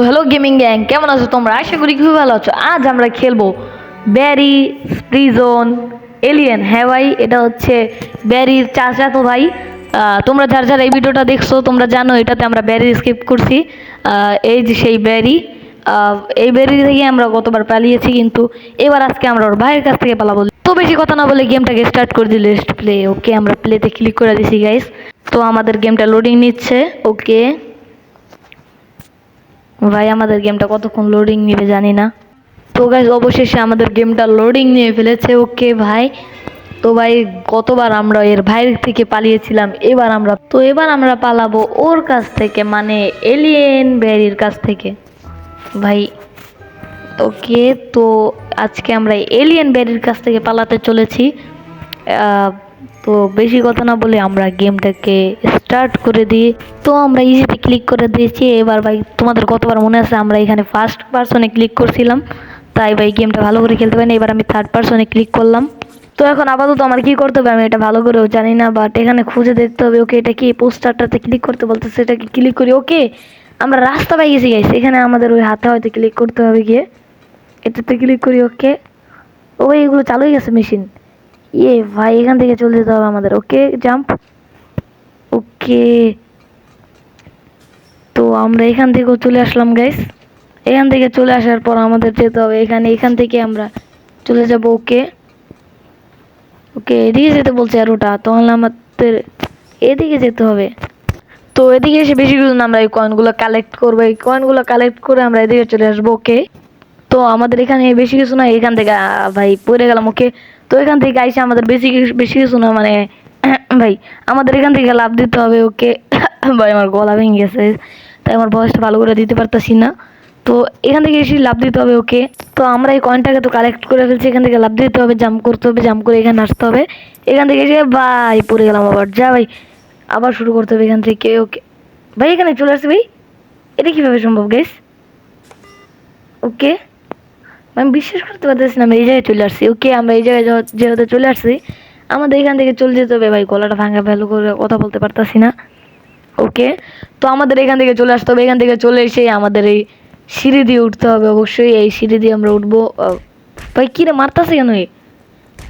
তো hello gaming gang কেমন আছো তোমরা? আশা করি খুবই ভালো আছো। আজ আমরা খেলব ব্যারি প্রিজন এলিয়েন হ্যাঁ ভাই, এটা হচ্ছে ব্যারির চাচা তো ভাই তোমরা যার যারা এই ভিডিওটা দেখছ, তোমরা জানো এটাতে আমরা ব্যারি স্কিপ করছি। এই যে সেই ব্যারি এই ব্যারি থেকে আমরা গতবার পালিয়েছি, কিন্তু এবার আজকে আমরা ওর ভাইয়ের কাছ থেকে পালাবো। তো বেশি কথা না বলে গেমটাকে স্টার্ট করে দিলে প্লে ওকে আমরা প্লেতে ক্লিক করে দিছি গাইস তো আমাদের গেমটা লোডিং নিচ্ছে। ওকে ভাই, আমাদের গেমটা কতক্ষণ লোডিং নেবে জানি না। তো গাইজ অবশেষে আমাদের গেমটা লোডিং নিয়ে ফেলেছে। ওকে ভাই, তো ভাই, গতবার আমরা এর ভাইয়ের থেকে পালিয়েছিলাম, এবার আমরা তো এবার আমরা পালাবো ওর কাছ থেকে মানে এলিয়েন ব্যারির কাছ থেকে। ভাই, ওকে, তো আজকে আমরা এলিয়েন ব্যারির কাছ থেকে পালাতে চলেছি। তো বেশি কথা না বলে আমরা গেমটাকে স্টার্ট করে দিই। তো আমরা ইজিতে ক্লিক করে দিয়েছি। এবার ভাই, তোমাদের কতবার মনে আছে আমরা এখানে ফার্স্ট পার্সনে ক্লিক করছিলাম? তাই ভাই, গেমটা ভালো করে খেলতে পারি এবার আমি থার্ড পার্সনে ক্লিক করলাম। তো এখন আপাতত আমার কি করতে হবে? আমি এটা ভালো করেও জানি না বাট এখানে খুঁজে দেখতে হবে ওকে এটা কি পোস্টারটাতে ক্লিক করতে বলতে সেটাকে ক্লিক করি? ওকে আমরা রাস্তা পাই গেছি গাইছি এখানে আমাদের ওই হাতে হয়তো ক্লিক করতে হবে গিয়ে। এটাতে ক্লিক করি ওকে ও এগুলো চালু হয়ে গেছে মেশিন ইয়ে ভাই, এখান থেকে চলে যেতে হবে আমাদের, ওকে? জাম্প? ওকে। তো আমরা এখান থেকেও চলে আসলাম গাইস এখান থেকে চলে আসার পর আমাদের যেতে হবে, এখানে, এখান থেকে আমরা চলে যাব, ওকে? ওকে, এদিকে যেতে বলছে আর ওটা তাহলে আমাদের এদিকে যেতে হবে। তো এদিকে এসে বেশি কিছু আমরা এই কয়েনগুলো কালেক্ট করব, এই কয়েনগুলো কালেক্ট করে আমরা এদিকে চলে আসব, ওকে? তো আমাদের এখানে বেশি কিছু না এখান থেকে ভাই, পড়ে গেলাম, ওকে? তো এখান থেকে আইসে আমাদের বেশি বেশি কিছু না মানে ভাই, আমাদের এখান থেকে লাভ দিতে হবে, ওকে? ভাই, আমার গলা ভেঙে গেছে। তাই আমার ভয়েসটা ভালো করে দিতে পারতাছি না। তো এখান থেকে এসে লাভ দিতে হবে, ওকে? তো আমরা এই কয়েনটাকে তো কালেক্ট করে ফেলছি, এখান থেকে লাভ দিতে হবে জাম্প করতে হবে জাম্প করে এখানে আসতে হবে। এখান থেকে এসে, ভাই, পড়ে গেলাম আবার। যা, ভাই, আবার শুরু করতে হবে এখান থেকে, ওকে? ভাই, এখানে চলে ভাই। এটা কীভাবে সম্ভব গেস ওকে? আমি বিশ্বাস করতে পারতেছি না, আমি এই জায়গায় চলে আসছি। ওকে, আমরা এই জায়গায় যেহেতু চলে আসছি, আমাদের এখান থেকে চলে যেতে হবে ভাই, গলাটা ভাঙা ভ্যালু করে কথা বলতে পারতাছি না। ওকে, তো আমাদের এখান থেকে চলে আসতে হবে, এখান থেকে চলে এসে আমাদের এই সিঁড়ি দিয়ে উঠতে হবে অবশ্যই, এই সিঁড়ি দিয়ে আমরা উঠবো। ভাই, কী রে, মারতাছে কেন এ?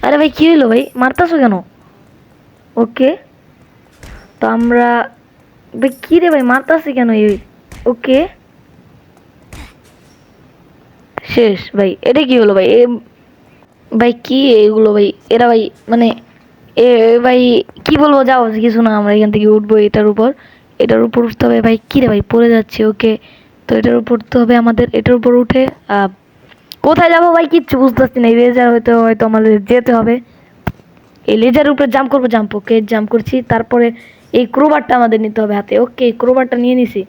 আরে ভাই, কী হলো ভাই, মারতাছো কেন? ওকে, তো আমরা, ভাই, কী রে ভাই, মারতাছে কেন এই ওকে শেষ, ভাই। এটা কি হলো, ভাই? এ, ভাই, কি এগুলো, ভাই? এরা, ভাই মানে এ, ভাই, কি বলব? যাও, কিছু না, আমরা এখান থেকে উঠবো এটার উপর। এটার উপর উঠতে হবে, ভাই, কি রে, ভাই, পড়ে যাচ্ছে, ওকে? তো এটার উপর উঠতে হবে আমাদের, এটার উপর উঠে কোথায় যাব, ভাই? কিচ্ছু বুঝতে পারছি না, এই রেজার হয়তো হয়তো আমাদের যেতে হবে। এই লেজারের উপরে জাম্প করব জাম্প ওকে? জাম্প করছি, তারপরে এই ক্রোবারটা আমাদের নিতে হবে হাতে। ওকে ক্রোবারটা নিয়ে নিছি।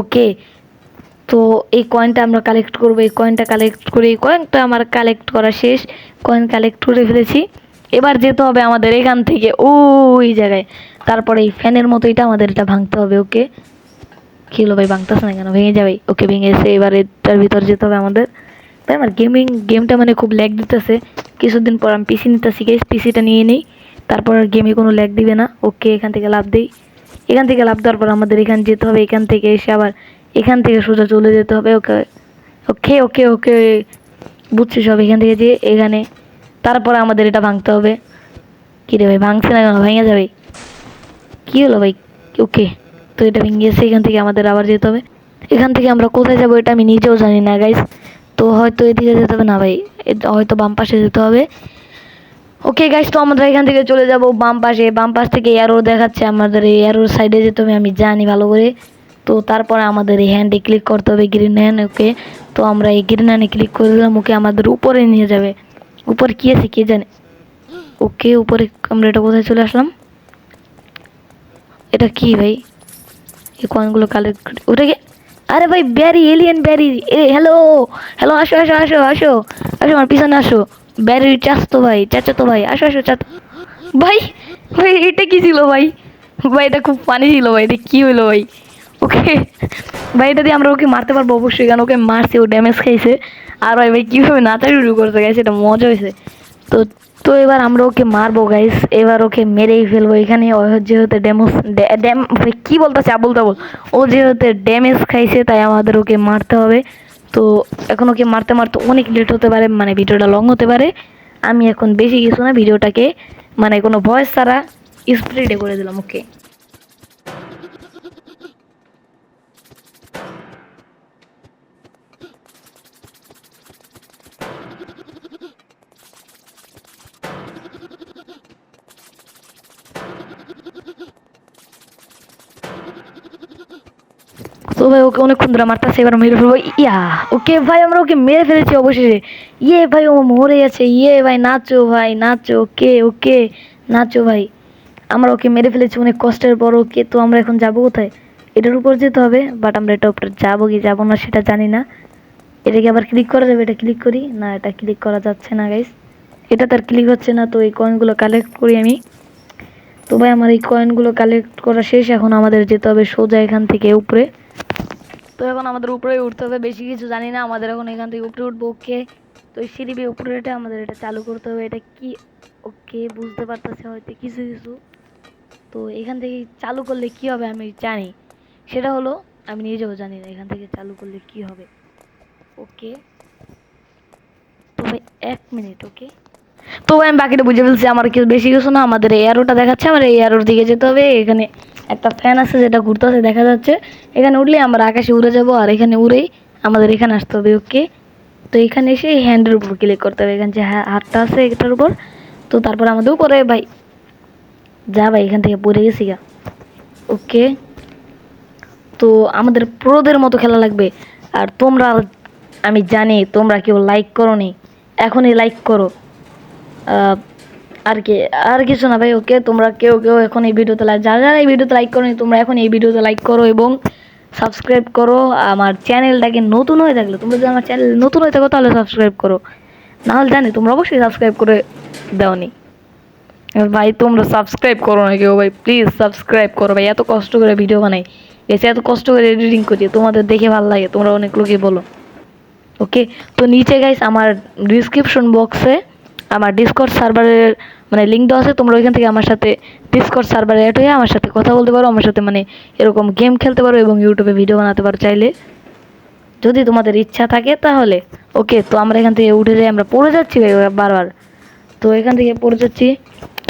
ওকে তো এই কয়েনটা আমরা কালেক্ট করব, এই কয়েনটা কালেক্ট করে, এই কয়েনটা আমার কালেক্ট করা শেষ। কয়েন কালেক্ট করে ফেলেছি। এবার যেতে হবে আমাদের এখান থেকে, ওই জায়গায়। তারপরে এই ফ্যানের মতো এটা আমাদের এটা ভাঙতে হবে, ওকে? কী হলো ভাই, ভাঙতেছে না কেন? ভেঙে যাবে। ওকে, ভেঙে এসে এবার এটার ভিতর যেতে হবে আমাদের। তাই আমার গেমিং গেমটা মানে খুব ল্যাগ দিতেছে। কিছুদিন পর আমি পিসি নিতেছি গেছি পিসিটা নিয়ে নিই। তারপর গেমে কোনো ল্যাগ দিবে না। ওকে, এখান থেকে লাভ দিই। এখান থেকে লাভ দেওয়ার পর আমাদের এখানে যেতে হবে। এখান থেকে এসে আবার এখান থেকে সোজা চলে যেতে হবে, ওকে ওকে ওকে ওকে বুঝছি সব এখান থেকে যে এখানে। তারপরে আমাদের এটা ভাঙতে হবে। কী রে ভাই, ভাঙছে না কেন? ভেঙে যাবে। কী হলো ভাই? ওকে, তো এটা ভেঙে গেছে, এখান থেকে আমাদের আবার যেতে হবে। এখান থেকে আমরা কোথায় যাব এটা আমি নিজেও জানি না গাইস তো হয়তো এদিকে যেতে হবে না ভাই হয়তো বাম পাশে যেতে হবে। ওকে গাইস তো আমরা এখান থেকে চলে যাব বাম পাশে। বাম পাশ থেকে এয়ারো দেখাচ্ছে আমাদের, এই এয়ারোর সাইডে যেতে হবে, আমি জানি ভালো করে। তো তারপরে আমাদের এই হ্যান্ডে ক্লিক করতে হবে গ্রিন হ্যান্ড ওকে তো আমরা এই গ্রিন হ্যান্ডে ক্লিক করে দিলাম ওকে আমাদের উপরে নিয়ে যাবে। উপর কী আছে কে জানে? ওকে উপরে আমরা এটা কোথায় চলে আসলাম? এটা কি ভাই? এই কয়েনগুলো কালেক্ট ওটা কি? আরে ভাই ব্যারি এলিয়েন ব্যারি এ হ্যালো হ্যালো আসো আসো আসো আসো। আসো, আমার পিছনে আসো। ব্যারির চাচতো ভাই, চাচাতো ভাই, আসো আসো, চাচ ভাই ভাই, এটা কি ছিল ভাই? ভাই, এটা খুব ফানি ছিল ভাই, এটা কী হলো ভাই? ওকে, ভাই এটা দিয়ে আমরা ওকে মারতে পারব অবশ্যই, কারণ ওকে মারছে, ও ড্যামেজ খাইছে। আর ভাই ভাই, কীভাবে নাচা শুরু করতে গেছে এটা মজা হয়েছে তো তো এবার আমরা ওকে মারবো গাইস এবার ওকে মেরেই ফেলব। এখানে যেহেতু ড্যামোস ড্যাম কি বলতেছে, আবুল তাবুল? ও যেহেতু ড্যামেজ খাইছে, তাই আমাদের ওকে মারতে হবে। তো এখন ওকে মারতে মারতে অনেক লেট হতে পারে মানে ভিডিওটা লং হতে পারে। আমি এখন বেশি কিছু না, ভিডিওটাকে মানে কোনো ভয়েস ছাড়া স্প্রিডে করে দিলাম ওকে তো ভাই, ওকে অনেকক্ষণ ধরে মারতেছে, এবার মেরে ফেলব। ইয়া, ওকে ভাই, আমরা ওকে মেরে ফেলেছি অবশেষে। ইয়ে ভাই, ও মরে গেছে। ইয়ে ভাই, নাচো ভাই, নাচো, ওকে ওকে, নাচো ভাই। আমরা ওকে মেরে ফেলেছি, অনেক কষ্টের পর ওকে। তো আমরা এখন যাব কোথায়? এটার উপর যেতে হবে বাট আমরা এটা উপরে যাব কি যাব না সেটা জানি না। এটাকে আবার ক্লিক করা যাবে? এটা ক্লিক করি? না, এটা ক্লিক করা যাচ্ছে না গাইস এটা তার ক্লিক হচ্ছে না, তো এই কয়েনগুলো কালেক্ট করি আমি। তো ভাই, আমার এই কয়েনগুলো কালেক্ট করা শেষ। এখন আমাদের যেতে হবে সোজা এখান থেকে উপরে। তো এখন আমাদের উপরে উঠতে হবে, বেশি কিছু জানি না, আমাদের এখন এখান থেকে উপরে উঠবো ওকে তো সিঁড়ি উপরে উঠে আমাদের এটা চালু করতে হবে, এটা কি ওকে বুঝতে পারতেছে হয়তো কিছু কিছু। তো এখান থেকে চালু করলে কি হবে আমি জানি, সেটা হলো আমি নিজেও জানি না এখান থেকে চালু করলে কি হবে ওকে তো এক মিনিট ওকে তো আমি বাকিটা বুঝে ফেলছি, আমার কি বেশি কিছু না, আমাদের এই অ্যারোটা দেখাচ্ছে, আমার এই অ্যারোর দিকে যেতে হবে, এখানে একটা ফ্যান আছে যেটা ঘুরতেছে, দেখা যাচ্ছে। এখানে উঠলে আমরা আকাশে উড়ে যাব, আর এখানে উড়েই আমাদের এখানে আসতে হবে ওকে তো এখানে এসে হ্যান্ডের উপর ক্লিক করতে হবে, এখানে যে হাতটা আছে এটার উপর। তো তারপর আমাদের উপরে, ভাই, যা ভাই, এখান থেকে পড়ে গেছি গা ওকে তো আমাদের প্রোদের মতো খেলা লাগবে। আর তোমরা, আমি জানি, তোমরা কেউ লাইক করো নি এখনই লাইক করো। আর কি, আর কিছু না ভাই, ওকে তোমরা কেউ কেউ এখন এই ভিডিওতে লাইক যারা যারা এই ভিডিওতে লাইক করো তোমরা এখন এই ভিডিওতে লাইক করো এবং সাবস্ক্রাইব করো। আমার চ্যানেলটাকে নতুন হয়ে থাকলে, তোমরা যদি আমার চ্যানেল নতুন হয়ে থাকো, তাহলে সাবস্ক্রাইব করো। নাহলে জানি, তোমরা অবশ্যই সাবস্ক্রাইব করে দাওনি। ভাই, তোমরা সাবস্ক্রাইব করো না কেউ ভাই প্লিজ সাবস্ক্রাইব করো ভাই, এত কষ্ট করে ভিডিও বানাই। এসে এত কষ্ট করে এডিটিং করি তোমাদের দেখে ভালো লাগে, তোমরা অনেক লোকই বলো। ওকে তো নিচে গাইস আমার ডিসক্রিপশন বক্সে আমার ডিসকর্ড সার্ভারের মানে লিঙ্ক দেওয়া আছে, তোমরা ওইখান থেকে আমার সাথে ডিসকর্ড সার্ভারে অ্যাড হয়ে আমার সাথে কথা বলতে পারো, আমার সাথে মানে এরকম গেম খেলতে পারো এবং ইউটিউবে ভিডিও বানাতে পারো চাইলে। যদি তোমাদের ইচ্ছা থাকে তাহলে। ওকে তো আমরা এখান থেকে উঠে যাই, আমরা পড়ে যাচ্ছি ভাই বারবার। তো এখান থেকে পড়ে যাচ্ছি।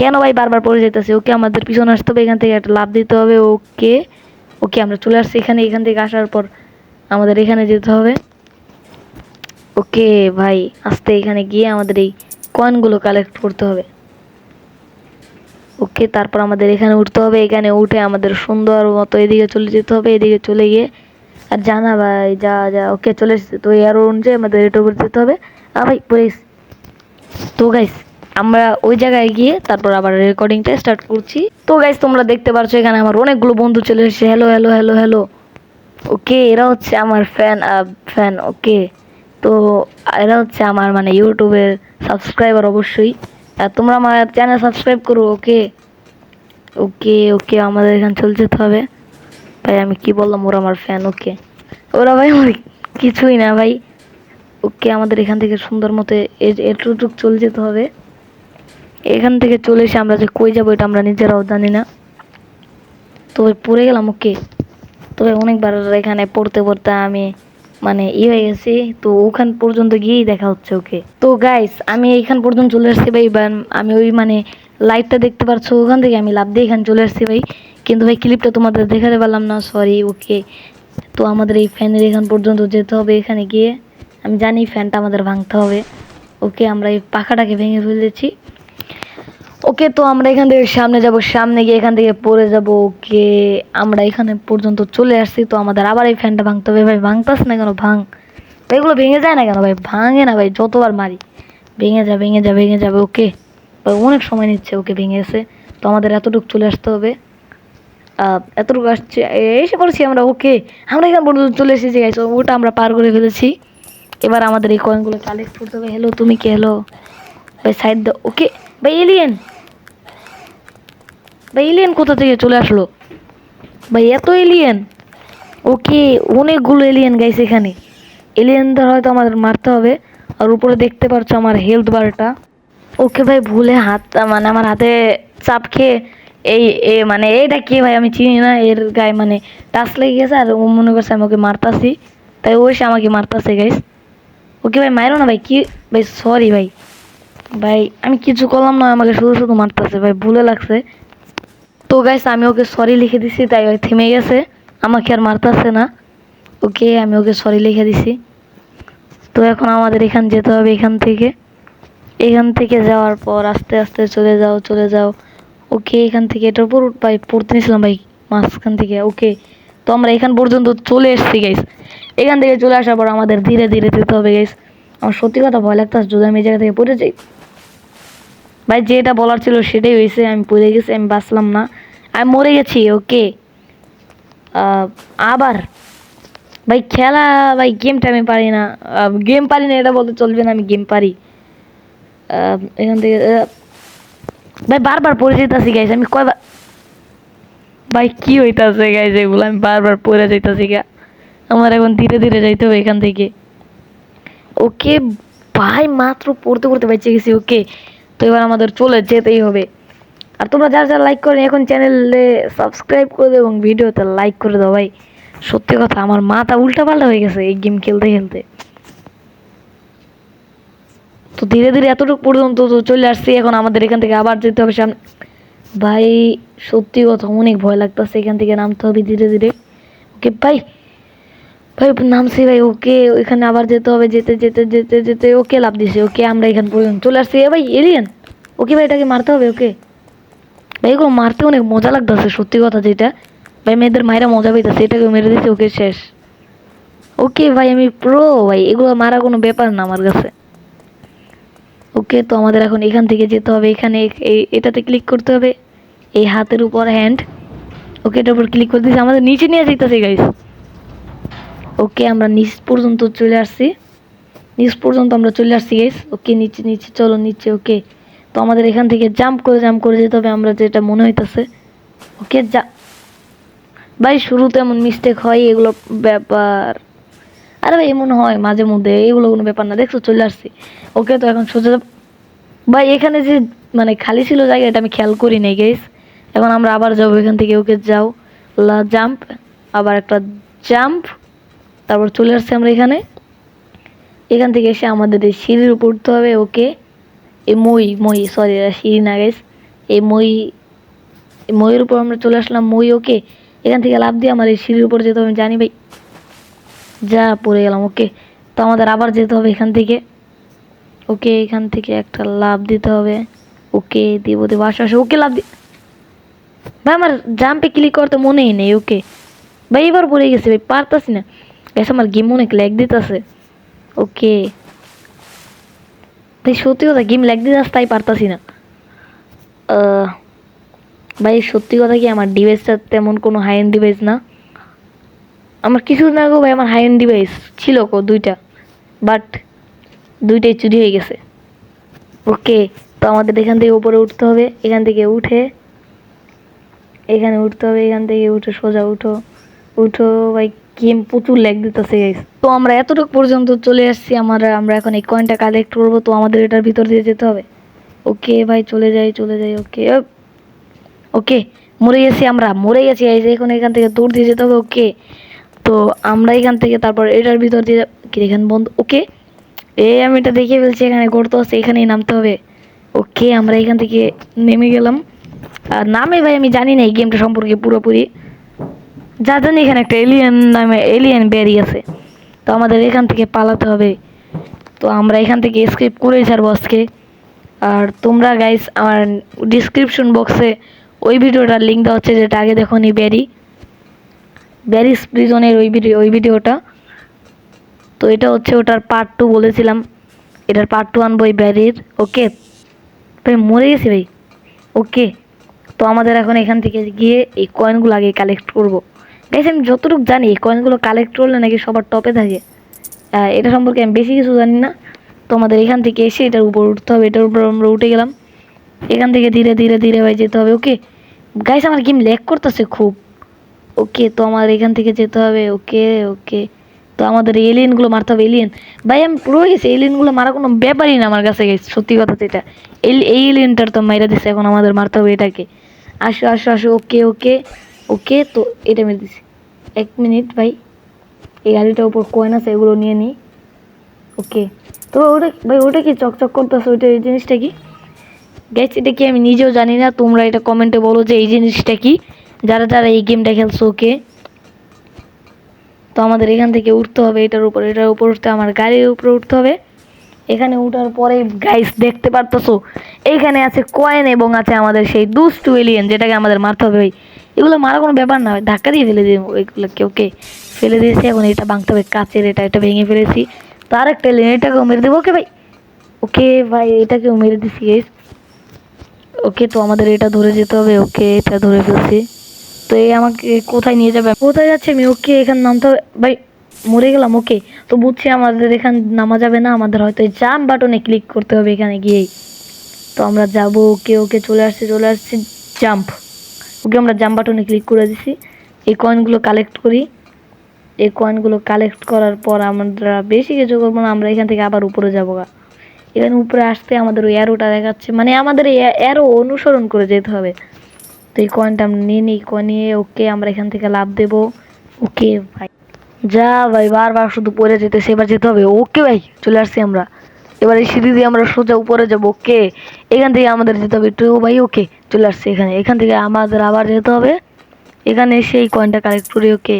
কেন ভাই বারবার পড়ে যেতেছে ওকে আমাদের পিছনে আসতে হবে, এখান থেকে একটা লাভ দিতে হবে ওকে ওকে আমরা চলে আসছি এখানে, এখান থেকে আসার পর আমাদের এখানে যেতে হবে। ওকে ভাই, আস্তে এখানে গিয়ে আমাদের এই কয়েনগুলো কালেক্ট করতে হবে। ওকে, তারপর আমাদের এখানে উঠতে হবে। এখানে উঠে আমাদের সুন্দর মতো এদিকে চলে যেতে হবে, এদিকে চলে গিয়ে। আর জানা ভাই, যা যা, ওকে চলে এসেছে। তো এর অনুযায়ী আমাদের এটা করে যেতে হবে। আ ভাই প্লিজ তো গাইস আমরা ওই জায়গায় গিয়ে তারপর আবার রেকর্ডিংটা স্টার্ট করছি। তো গাইস তোমরা দেখতে পারছ এখানে আমার অনেকগুলো বন্ধু চলে এসেছে। Hello hello hello hello okay, এরা হচ্ছে আমার ফ্যান ফ্যান ওকে। তো এরা হচ্ছে আমার মানে ইউটিউবের সাবস্ক্রাইবার অবশ্যই। আর তোমরা আমার চ্যানেল সাবস্ক্রাইব করো ওকে ওকে ওকে আমাদের এখানে চলে যেতে হবে। ভাই, আমি কি বললাম? ওরা আমার ফ্যান ওকে ওরা ভাই আমার কিছুই না ভাই। ওকে আমাদের এখান থেকে সুন্দর মতো এ- এটুকু চলে যেতে হবে। এখান থেকে চলে এসে আমরা যে কই যাব, এটা আমরা নিজেরাও জানি না। তো ভাই, পড়ে গেলাম ওকে তবে অনেকবার এখানে পড়তে পড়তে আমি মানে ই হয়ে গেছি, তো ওখান পর্যন্ত গিয়েই দেখা হচ্ছে ওকে। তো গাইস আমি এইখান পর্যন্ত চলে আসছি ভাই, বা আমি ওই মানে লাইটটা দেখতে পারছ ওখান থেকে, আমি লাভ দিয়ে এখানে চলে আসছি ভাই। কিন্তু ভাই ক্লিপটা তোমাদের দেখাতে পারলাম না সরি ওকে তো আমাদের এই ফ্যানের এখান পর্যন্ত যেতে হবে এখানে গিয়ে। আমি জানি ফ্যানটা আমাদের ভাঙতে হবে। ওকে আমরা এই পাখাটাকে ভেঙে ফেলেছি। ওকে তো আমরা এখান থেকে সামনে যাব, সামনে গিয়ে এখান থেকে পড়ে যাব, ওকে আমরা এখানে পর্যন্ত চলে আসছি, তো আমাদের আবার এই ফ্যানটা ভাঙতে হবে। ভাই, ভাঙতাস না কেন? ভাঙ। এগুলো ভেঙে যায় না কেন? ভাই, ভাঙে না, ভাই, যতবার মারি। ভেঙে যা ভেঙে যা, ভেঙে যাবে, ওকে। ভাই, অনেক সময় নিচ্ছে, ওকে ভেঙে এসে তো আমাদের এতটুকু চলে আসতে হবে। এতটুকু আসছে এসে পড়ছি আমরা, ওকে। আমরা এখান পর্যন্ত চলে এসেছি গাইস ওটা আমরা পার করে ফেলেছি। এবার আমাদের এই কয়েনগুলো কালেক্ট করতে হবে। হ্যালো তুমি কে? হ্যালো ভাই সাইড ওকে। ভাই এলিয়েন ভাই এলিয়েন কোথা থেকে চলে আসলো? ভাই, এত এলিয়েন ওকে, অনেকগুলো এলিয়েন গাইছে এখানে। এলিয়েনদের হয়তো আমাদের মারতে হবে। আর উপরে দেখতে পারছ আমার হেলথ বারটা ওকে ভাই, ভুলে হাত মানে আমার হাতে চাপ খেয়ে এই, এ মানে এইটা কে ভাই, আমি চিনি না। এর গায়ে মানে টাচ লেগে গেছে আর ও মনে করছে আমি ওকে মারতাছি। তাই ও এসে আমাকে মারতাছে গাইস ওকে ভাই মারো না ভাই, কি? ভাই সরি ভাই। ভাই, আমি কিছু করলাম না, আমাকে শুধু শুধু মারতাছে, ভাই, ভুলে লাগছে। তো গাইস আমি ওকে সরি লিখে দিছি, তাই ওই থেমে গেছে। আমাকে আর মারতেছে না। ওকে, আমি ওকে সরি লিখে দিছি। তো এখন আমাদের এখান যেতে হবে এখান থেকে। এখান থেকে যাওয়ার পর আস্তে আস্তে চলে যাও চলে যাও। ওকে, এখান থেকে এটার উপর ভাই, পড়তে নিয়েছিলাম ভাই, মাঝখান থেকে, ওকে। তো আমরা এখান পর্যন্ত চলে এসেছি গাইস এখান থেকে চলে আসার পর আমাদের ধীরে ধীরে যেতে হবে গাইস আমার সত্যি কথা ভয় লাগতাছে, যদি আমি এই জায়গা থেকে পড়ে যাই। ভাই, যেটা বলার ছিল সেটাই হয়েছে, আমি পড়ে গেছি, আমি বাঁচলাম না। আমি মরে গেছি, ওকে? আবার? ভাই, খেলা, ভাই গেমটা আমি পারি না। গেম পারি না, এটা বলতে চলবে না, আমি গেম পারি। এখান থেকে ভাই, বারবার পড়ে যেতেছি গাইজ আমি কয়বার ভাই, কি হইতাছে গাইজ এগুলো? আমি বারবার পড়ে যাইতাছি, গা। আমার এখন ধীরে ধীরে যাইতে হবে এখান থেকে। ওকে, ভাই, মাত্র পড়তে পড়তে বেঁচে গেছি, ওকে? তো এবার আমাদের চলে যেতেই হবে। আর তোমরা যারা যারা লাইক করেন, এখন চ্যানেলে সাবস্ক্রাইব করে দেবো এবং ভিডিওতে লাইক করে দাও ভাই। সত্যি কথা, আমার মাথা উল্টা পাল্টা হয়ে গেছে এই গেম খেলতে খেলতে। তো ধীরে ধীরে এতটুকু পর্যন্ত তো চলে আসছি, এখন আমাদের এখান থেকে আবার যেতে হবে সামনে ভাই, সত্যি কথা, অনেক ভয় লাগতেছে এখান থেকে নামতে হবে ধীরে ধীরে। ওকে ভাই ভাই, নামছি ভাই, ওকে ওইখানে আবার যেতে হবে, যেতে যেতে যেতে যেতে, ওকে লাভ দিছে, ওকে আমরা এখান পর্যন্ত চলে আসছি। এ ভাই এলিয়েন ওকে ভাই, এটাকে মারতে হবে ওকে? ভাই, এগুলো মারতে অনেক মজা লাগতেছে, সত্যি কথা যেটা। ভাই, মেয়েদের মায়েরা মজা পাইতেছে এটাকে মেরে দিচ্ছে ওকে শেষ। ওকে ভাই, আমি প্রো ভাই, এগুলো মারা কোনো ব্যাপার না আমার কাছে। ওকে, তো আমাদের এখন এখান থেকে যেতে হবে, এখানে এটাতে ক্লিক করতে হবে। এই হাতের উপর হ্যান্ড ওকে, এটার উপর ক্লিক করে দিয়েছি, আমাদের নিচে নিয়ে যেতেছে গাইস ওকে আমরা নিচ পর্যন্ত চলে আসছি। নিচ পর্যন্ত আমরা চলে আসছি গেস ওকে নিচে নিচে, চলো নিচে ওকে তো আমাদের এখান থেকে জাম্প করে জাম্প করে যেতে হবে, আমরা যেটা মনে হইতাছে। ওকে যা ভাই, শুরুতে এমন মিস্টেক হয়, এগুলো ব্যাপার। আরে ভাই, এমন হয় মাঝে মধ্যে, এগুলো কোনো ব্যাপার না। দেখছ, চলে আসছি। ওকে তো এখন সোজা ভাই, এখানে যে মানে খালি ছিল জায়গা এটা আমি খেয়াল করি নাই গেস এখন আমরা আবার যাব এখান থেকে ওকে যাও। লা জাম্প আবার একটা জাম্প তারপর চলে আসছি আমরা এখানে। এখান থেকে এসে আমাদের এই সিঁড়ির উপর উঠতে হবে, ওকে? এই মই মই সরি সিঁড়ি না গেস এই মই, এই মইয়ের উপর আমরা চলে আসলাম, মই, ওকে? এখান থেকে লাভ দিয়ে আমার এই সিঁড়ির উপর যেতে হবে, জানি ভাই। যা, পড়ে গেলাম, ওকে? তো আমাদের আবার যেতে হবে এখান থেকে। ওকে, এখান থেকে একটা লাভ দিতে হবে। ওকে, দিব, দেবো, আসো আসো, ওকে লাভ দি ভাই, আমার জাম্পে ক্লিক করতে মনেই নেই, ওকে? ভাই, এবার পড়ে গেছে, ভাই, পারতাছি না। এসে আমার গেম অনেক ল্যাগ দিতেছে। ওকে ভাই সত্যি কথা, গেম ল্যাগ দিতেছে তাই পারতাছি না। ভাই, সত্যি কথা কি আমার ডিভাইসটা তেমন কোনো হাই এন্ড ডিভাইস না? আমার কিছুদিন আগেও ভাই আমার হাই এন্ড ডিভাইস ছিল কো দুইটা বাট দুইটাই চুরি হয়ে গেছে। ওকে তো আমাদের এখান থেকে উপরে উঠতে হবে, এখান থেকে উঠে, এখানে উঠতে হবে, এখান থেকে উঠে সোজা উঠো উঠো ভাই। গেম প্রচুর ল্যাগ দিতেছে তো আমরা এতটুকু পর্যন্ত চলে আসছি, আমরা আমরা এখন এই কয়েনটা কালেক্ট করব, তো আমাদের এটার ভিতর দিয়ে যেতে হবে। ওকে ভাই, চলে যাই চলে যাই ওকে ওকে মরে গেছি আমরা, মরে গেছি, এই যে এখন এখান থেকে দৌড় দিয়ে যেতে হবে ওকে তো আমরা এখান থেকে তারপর এটার ভিতর দিয়ে কি এখানে বন্ধ ওকে এই আমি এটা দেখে ফেলছি, এখানে গড়তে হচ্ছে এখানেই নামতে হবে। ওকে আমরা এখান থেকে নেমে গেলাম। আর নামে ভাই, আমি জানি না এই গেমটা সম্পর্কে পুরোপুরি। যা জানি এখানে একটা এলিয়েন নামে এলিয়েন আছে। তো আমাদের এখান থেকে পালাতে হবে। তো আমরা এখান থেকে স্ক্রিপ করেই ছাড়বো আজকে। আর তোমরা গাইস আমার ডিসক্রিপশন বক্সে ওই ভিডিওটার লিঙ্ক দেওয়া হচ্ছে, যেটা আগে দেখো নি ব্যারি ব্যারিস প্রিজনের ওই ভিডিও, ওই ভিডিওটা। তো এটা হচ্ছে ওটার পার্ট টু বলেছিলাম। এটার পার্ট টু আনব এই ব্যারির ওকে ভাই, মরে গেছি ভাই। ওকে তো আমাদের এখন এখান থেকে গিয়ে এই কয়েনগুলো আগে কালেক্ট করব। গাইস আমি যতটুকু জানি, এই কয়েনগুলো কালেক্ট করলে নাকি সবার টপে থাকে। এটা সম্পর্কে আমি বেশি কিছু জানি না। তো আমাদের এখান থেকে এসে এটার উপর উঠতে হবে, এটার উপর আমরা উঠে গেলাম। এখান থেকে ধীরে ধীরে ধীরে ভাই যেতে হবে ওকে গাইস আমার গেম ল্যাগ করতেছে খুব। ওকে তো আমার এখান থেকে যেতে হবে ওকে ওকে তো আমাদের এলিয়েনগুলো মারতে হবে এলিয়েন ভাই, আমি পুরো গেছি এলিয়েনগুলো মারা কোনো ব্যাপারই না আমার কাছে গেছে সত্যি কথা যেটা এই এই এলিয়েনটার তো মাইরা দিছে, এখন আমাদের মারতে হবে এটাকে। আসো আসো আসো ওকে ওকে ওকে, তো এটা মেরে দিছি। এক মিনিট ভাই, এই গাড়িটার উপর কয়েন আছে, এগুলো নিয়ে নিই ওকে, তো ওটা ভাই, ওটা কি চকচক করতেছে? ওইটা এই জিনিসটা কি? গ্যাস এটা কি আমি নিজেও জানি না, তোমরা এটা কমেন্টে বলো যে এই জিনিসটা কি? যারা যারা এই গেমটা খেলছো, ওকে? তো আমাদের এখান থেকে উঠতে হবে এটার উপর এটার উপর উঠতে আমার গাড়ির উপরে উঠতে হবে। এখানে উঠার পরে গাইস দেখতে পারতো এইখানে আছে কয়েন এবং আছে আমাদের সেই দুষ্টু এলিয়েন যেটাকে আমাদের মারতে হবে, ভাই। এগুলো মারা কোনো ব্যাপার না, ধাক্কা দিয়ে ফেলে দিয়ে ওইগুলোকে ওকে ফেলে দিয়েছি, এখন এটা ভাঙতে হবে, কাচের এটা এটা ভেঙে ফেলেছি। তো আরেকটা এলিয়েন এটাকেও মেরে দেবো ওকে ভাই? ওকে ভাই, এটাকেও মেরে দিছি গাইস ওকে তো আমাদের এটা ধরে যেতে হবে ওকে এটা ধরে ফেলছি। তো এই আমাকে কোথায় নিয়ে যাবে? কোথায় যাচ্ছে আমি ওকে এখানে নামতে হবে। ভাই, মরে গেলাম ওকে তো বুঝছি আমাদের এখান নামা যাবে না, আমাদের হয়তো এই জাম বাটনে ক্লিক করতে হবে এখানে গিয়েই। তো আমরা যাব ওকে ওকে চলে আসছে চলে আসছে জাম্প ওকে আমরা জাম্প বাটনে ক্লিক করে দিছি। এই কয়েনগুলো কালেক্ট করি। এই কয়েনগুলো কালেক্ট করার পর আমরা বেশি কিছু করব না, আমরা এখান থেকে আবার উপরে যাব গা। এখানে উপরে আসতে আমাদের ওই অ্যারোটা দেখাচ্ছে। মানে আমাদের এই অ্যারো অনুসরণ করে যেতে হবে। তো এই কয়েনটা আমরা নিয়ে নিই নিয়ে ওকে আমরা এখান থেকে লাভ দেবো। ওকে, ভাই। যা ভাই, বারবার শুধু পড়ে যেতেছে এবার যেতে হবে। ওকে, ভাই, চলে আসছি আমরা। এবার এই সিঁড়ি দিয়ে আমরা সোজা উপরে যাব, ওকে? এখান থেকে আমাদের যেতে হবে একটু ভাই, ওকে? চলে আসছে এখানে। এখান থেকে আমাদের আবার যেতে হবে। এখানে এসে এই কয়েনটা কালেক্ট করি, ওকে?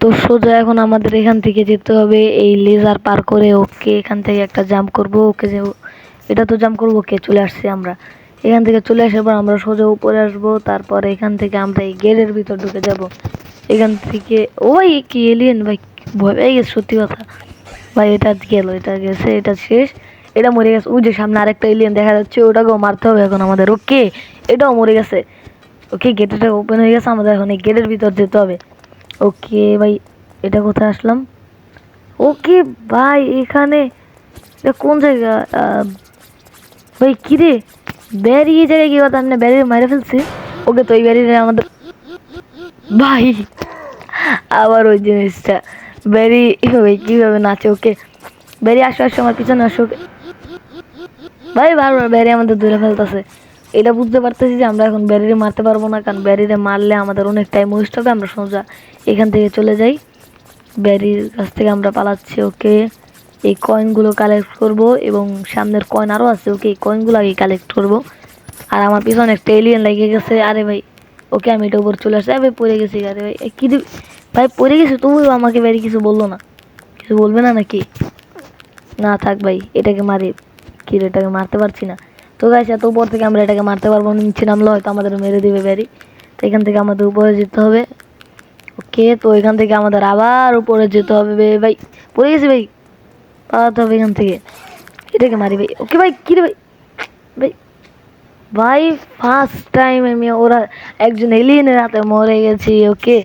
তো সোজা এখন আমাদের এখান থেকে যেতে হবে এই লেজার পার করে, ওকে? এখান থেকে একটা জাম্প করব, ওকে? যে এটা তো জাম্প করব, ওকে? চলে আসছি আমরা। এখান থেকে চলে আসার পর আমরা সোজা উপরে আসব, তারপর এখান থেকে আমরা এই গেটের ভিতর ঢুকে যাব। এখান থেকে ওই কি এলিয়েন ভাই, ভয় পেয়ে গেছে, সত্যি কথা। ভাই, এটা গেল, এটা গেছে, এটা শেষ। এটা মরে গেছে। ওই যে সামনে আরেকটা এলিয়ান দেখা যাচ্ছে, ওটাকেও মারতে হবে এখন আমাদের। ওকে? এটাও মরে গেছে। ওকে গেটেটা ওপেন হয়ে গেছে, আমাদের এখন এই গেটের ভিতর যেতে হবে। ওকে, ভাই, এটা কোথায় আসলাম? ওকে, ভাই, এখানে। এটা কোন জায়গা? ভাই, কি রে? ব্যারি এই জায়গায় কি কথা আমি ব্যারি মেরে ফেলছি? ওকে তো এই ব্যারিটা আমাদের ভাই, আবার ওই জিনিসটা। ব্যারি কীভাবে নাচে? ওকে ব্যারি আসো আসো, আমার পিছনে আসো। ভাই বারবার ব্যারি আমাদের ধরে ফেলতেছে। এটা বুঝতে পারতেছি যে আমরা এখন ব্যারিরে মারতে পারব না, কারণ ব্যারিরে মারলে আমাদের অনেক টাইম ওয়েস্ট হবে, আমরা সোজা এখান থেকে চলে যাই। ব্যারির কাছ থেকে আমরা পালাচ্ছি, ওকে। এই কয়েনগুলো কালেক্ট করব এবং সামনের কয়েন আরও আছে, ওকে এই কয়েনগুলো আগে কালেক্ট করব। আর আমার পিছনে একটা এলিয়েন লেগে গেছে, আরে ভাই, ওকে আমি এটা উপর চলে আসছি। ভাই, পড়ে গেছি, আরে ভাই কি ভাই, পড়ে গেছি, তবুও আমাকে ব্যারি কিছু বলল না। কিছু বলবে না নাকি? না থাক ভাই, এটাকে মারি। কি এটাকে মারতে পারছি না। তো গাছ এত উপর থেকে আমরা এটাকে মারতে পারব, নিচে নামলে হয়তো আমাদের মেরে দিবে ব্যারি তো এখান থেকে আমাদের উপরে যেতে হবে। ওকে তো এখান থেকে আমাদের আবার উপরে যেতে হবে ভাই। পড়ে গেছি ভাই। পালাতে হবে এখান থেকে। এটাকে মারি ভাই। ওকে ভাই, কী রে ভাই? ভাই ভাই ফার্স্ট টাইম আমি ওরা একজন এলিয়েনের হাতে মরে গেছি ওকে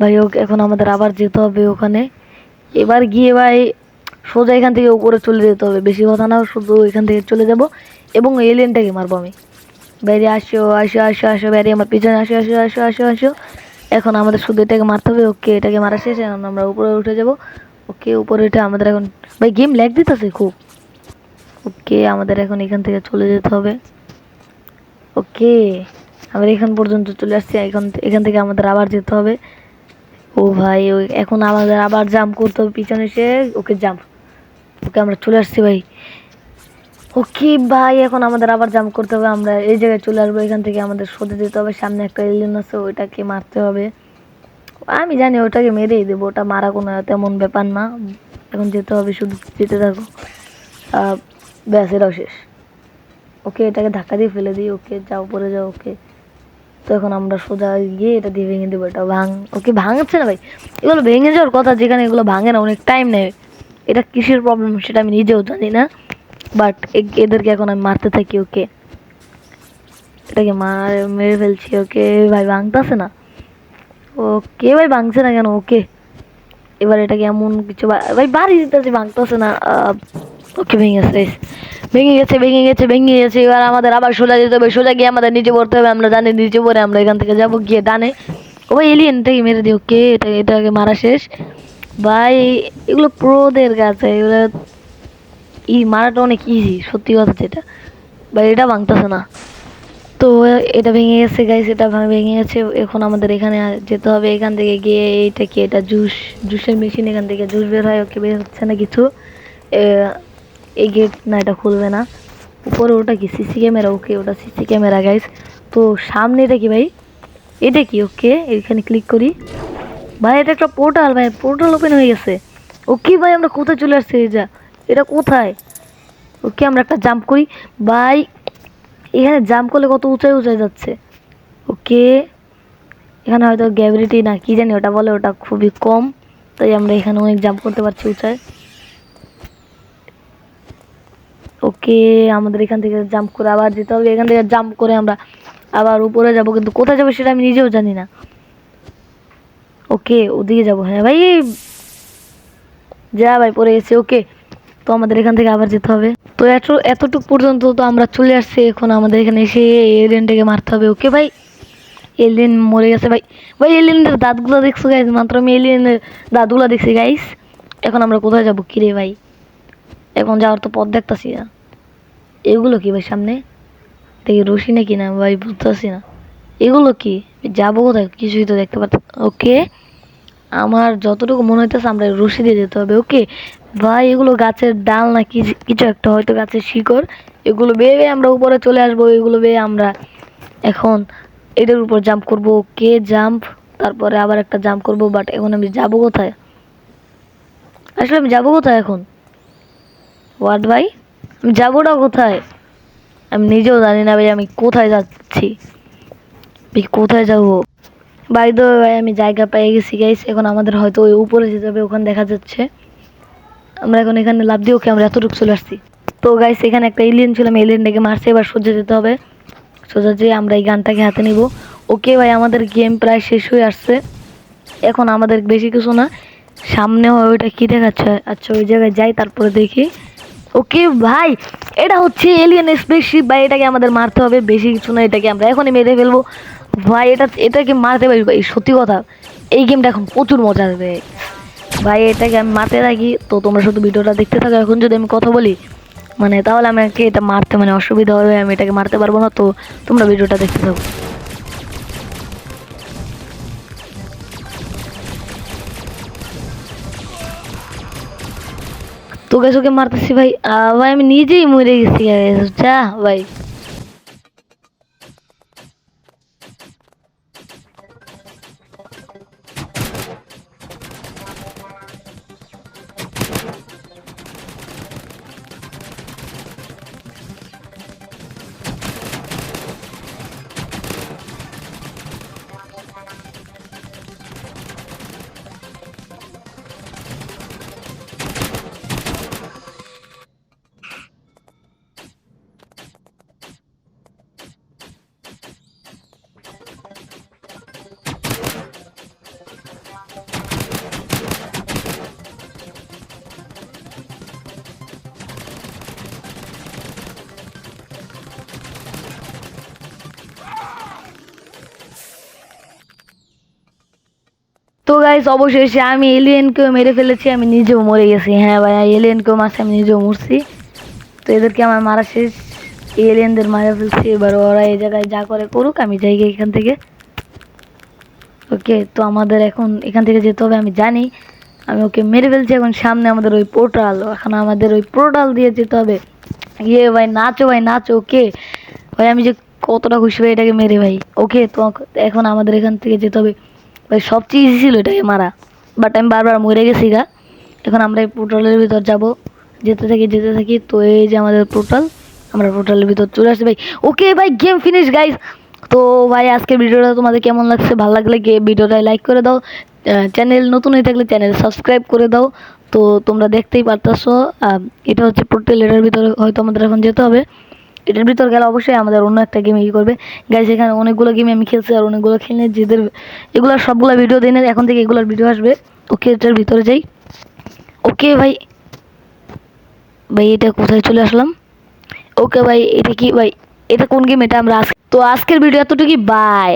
ভাই, ওকে এখন আমাদের আবার যেতে হবে ওখানে। এবার গিয়ে ভাই সোজা এখান থেকে উপরে চলে যেতে হবে। বেশি কথা না, শুধু এখান থেকে চলে যাব এবং এলিয়েনটাকে মারবো আমি। বাইরে আসো আসো আসো আসো, বাইরে আমার পিছনে আসো আসো আসো আসো আসো। এখন আমাদের শুধু এটাকে মারতে হবে, ওকে এটাকে মারা শেষ, এখন আমরা উপরে উঠে যাব। ওকে উপরে উঠে আমাদের এখন ভাই গেম ল্যাগ দিতেছে খুব। ওকে আমাদের এখন এখান থেকে চলে যেতে হবে। ওকে, আমরা এখান পর্যন্ত চলে আসছি, এখন এখান থেকে আমাদের আবার যেতে হবে। ও ভাই এখন আমাদের আবার জাম্প করতে হবে, পিছনে এসে ওকে জাম্প ওকে আমরা চলে আসছি ভাই। ওকে ভাই, এখন আমাদের আবার জাম্প করতে হবে, আমরা এই জায়গায় চলে আসব, এখান থেকে আমাদের সোজা যেতে হবে, সামনে একটা এলিয়েন আছে, ওইটাকে মারতে হবে। আমি জানি ওটাকে মেরেই দেবো, ওটা মারা কোনো তেমন ব্যাপার না, এখন যেতে হবে শুধু যেতে থাকো। ব্যাস, এটাও শেষ। ওকে এটাকে ধাক্কা দিয়ে ফেলে দিই, ওকে যাও পরে যাও, ওকে। তো এখন আমরা সোজা গিয়ে এটা দিয়ে ভেঙে দেবো, এটা ভাঙ ওকে ভাঙছে না ভাই। এগুলো ভেঙে যাওয়ার কথা, যেখানে এগুলো ভাঙে না, অনেক টাইম নেয়। এটা কিসের প্রবলেম সেটা আমি নিজেও জানি না বাট এদেরকে এখন আমি মারতে থাকি ওকে এটাকে মার মেরে ফেলছি ওকে ভাই ভাঙতেছে না। ওকে ভাই ভাঙছে না কেন ওকে এবার এটাকে এমন কিছু ভাই বাড়ি দিতেছে, ভাঙতেছে না ওকে ভেঙে গেছে ভেঙে গেছে ভেঙে গেছে ভেঙে গেছে, এবার আমাদের আবার সোজা যেতে হবে, সোজা গিয়ে আমাদের নিচে পড়তে হবে, আমরা জানি নিচে পড়ে আমরা এখান থেকে যাব গিয়ে, ডানে। ও ভাই এলিয়েনটাকে মেরে দিই ওকে এটা এটাকে মারা শেষ। ভাই, এগুলো প্রোদের কাছে এগুলো ই মারাটা অনেক ইজি সত্যি কথা যেটা। ভাই, এটা ভাঙতেছে না। তো এটা ভেঙে গেছে গাইস এটা ভেঙে গেছে, এখন আমাদের এখানে যেতে হবে। এখান থেকে গিয়ে এইটা কি, এটা জুস, জুসের মেশিন এখান থেকে জুস বের হয়, ওকে বের হচ্ছে না কিছু। এই গেট না, এটা খুলবে না। উপরে ওটা কি সিসি ক্যামেরা ওকে ওটা সিসি ক্যামেরা গাইস তো সামনে এটা কি, ভাই? এটা কি ওকে এখানে ক্লিক করি। ভাই, এটা একটা পোর্টাল ভাই পোর্টাল ওপেন হয়ে গেছে। ওকে ভাই, আমরা কোথায় চলে আসছি এই যা? এটা কোথায়? ওকে, আমরা একটা জাম্প করি। ভাই, এখানে জাম্প করলে কত উঁচাই উঁচাই যাচ্ছে? ওকে, এখানে হয়তো গ্র্যাভিটি না, কি জানি ওটা বলে, ওটা খুবই কম। তাই আমরা এখানে অনেক জাম্প করতে পারছি উঁচায়। ওকে, আমাদের এখান থেকে জাম্প করে আবার যেতে হবে। এখান থেকে জাম্প করে আমরা আবার উপরে যাব, কিন্তু কোথায় যাব সেটা আমি নিজেও জানি না। ওকে, ওদিকে যাব। হ্যাঁ ভাই। যা ভাই পরে গেছে। ওকে, তো আমাদের এখান থেকে আবার যেতে হবে। তো এত, এতটুকু পর্যন্ত তো আমরা চলে আসছি। এখন আমাদের এখানে এসে এলিয়েনটাকে মারতে হবে। ওকে ভাই? এলিয়েন মরে গেছে ভাই। ভাই, এলিয়েনের দাঁতগুলো দেখছ গাইস মাত্র আমি এলিয়েনের দাঁতগুলো দেখছি গাইস এখন আমরা কোথায় যাব? কিরে ভাই? এখন যাওয়ার তো পথ দেখতাছি না। এগুলো কি ভাই সামনে? দেখি রশি নাকি না? ভাই, বুঝতেছি না। এগুলো কি? যাব কোথায়? কিছুই তো দেখতে পাচ্ছি ওকে। আমার যতটুকু মনে হইতেছে আমরা রশি দিয়ে যেতে হবে ওকে ভাই, এগুলো গাছের ডাল না কি কিছু একটা, হয়তো গাছের শিকড়। এগুলো বেয়ে বেয়ে আমরা উপরে চলে আসব, এগুলো বেয়ে আমরা এখন এটার উপর জাম্প করব ওকে জাম্প তারপরে আবার একটা জাম্প করব বাট এখন আমি যাব কোথায়? আসলে আমি যাব কোথায় এখন? হোয়াট ভাই? আমি যাবোটা কোথায়? আমি নিজেও জানি না ভাই, আমি কোথায় যাচ্ছি? কোথায় যাব? বাই দ্য ভাই আমি জায়গা পেয়ে গেছি গাইস এখন আমাদের হয়তো ওই উপরে যেতে হবে ওখানে দেখা যাচ্ছে। আমরা এখন এখানে লাভ দিয়ে ওকে আমরা এতটুকু চলে আসছি। তো গাইস এখানে একটা এলিয়েন ছিল, আমি এলিয়েনটাকে মারছি, এবার সোজা যেতে হবে। সোজা যেয়ে আমরা এই গানটাকে হাতে নিব। ওকে, ভাই, আমাদের গেম প্রায় শেষ হয়ে আসছে। এখন আমাদের বেশি কিছু না। সামনে ওইটা কী দেখাচ্ছে? আচ্ছা ওই জায়গায় যাই, তারপরে দেখি। ওকে, ভাই, এটা হচ্ছে এলিয়েন স্পেসশিপ ভাই, এটাকে আমাদের মারতে হবে। বেশি কিছু না, এটাকে আমরা এখনই মেরে ফেলব। ভাই, এটা এটাকে মারতে পারি ভাই, সত্যি কথা। এই গেমটা এখন প্রচুর মজা আসবে ভাই, এটাকে আমি মারতে থাকি। তো তোমরা শুধু ভিডিওটা দেখতে থাকো। এখন যদি আমি কথা বলি মানে তাহলে আমাকে এটা মারতে মানে অসুবিধা হবে। আমি এটাকে মারতে পারব না। তো তোমরা ভিডিওটা দেখতে থাকো। তো গেছে ওকে মারতেছি ভাই। ভাই, আমি নিজেই মরে গেছি যা, ভাই। গাইস অবশেষে আমি এলিয়েনকেও মেরে ফেলেছি, আমি নিজেও মরে গেছি। হ্যাঁ ভাই এলিয়েনকেও মারছি, আমি নিজেও মরছি। তো এদেরকে আমার মারা শেষ। এলিয়েনদের মারা ফেলছি, এবার ওরা এই জায়গায় যা করে করুক, আমি যাই এখান থেকে। ওকে তো আমাদের এখন এখান থেকে যেতে হবে, আমি জানি। আমি ওকে মেরে ফেলছি, এখন সামনে আমাদের ওই পোর্টাল এখন আমাদের ওই পোর্টাল দিয়ে যেতে হবে। ইয়ে ভাই, নাচো ভাই, নাচো ওকে ভাই, আমি যে কতটা খুশি ভাই এটাকে মেরে ভাই। ওকে তো এখন আমাদের এখান থেকে যেতে হবে। ভাই সবচেয়ে ইজি ছিল এটাকে মারা। বাট আমি বারবার মরে গেছি গা। এখন আমরা এই পোর্টালের ভিতর যাব। যেতে থাকি যেতে থাকি, তো এই যে আমাদের পোর্টাল আমরা পোর্টালের ভিতর চলে আসছি ভাই। ওকে ভাই গেম ফিনিশ গাইস তো ভাই, আজকের ভিডিওটা তোমাদের কেমন লাগছে? ভালো লাগলে গিয়ে ভিডিওটা লাইক করে দাও। চ্যানেল নতুন হয়ে থাকলে চ্যানেল সাবস্ক্রাইব করে দাও। তো তোমরা দেখতেই পারতেছো এটা হচ্ছে পোর্টাল এটার ভিতরে হয়তো আমাদের এখন যেতে হবে। এটার ভিতর গেলে অবশ্যই আমাদের অন্য একটা গেম ই করবে। গাইজ এখানে অনেকগুলো গেম আমি খেলছি আর অনেকগুলো খেলে যেদের এগুলোর সবগুলো ভিডিও দিন এখন থেকে এগুলোর ভিডিও আসবে। ওকে এটার ভিতরে যাই। ওকে ভাই। ভাই, এটা কোথায় চলে আসলাম? ওকে ভাই, এটা কি? ভাই, এটা কোন গেম এটা আমরা আজকে তো আজকের ভিডিও এতটুকুই। বাই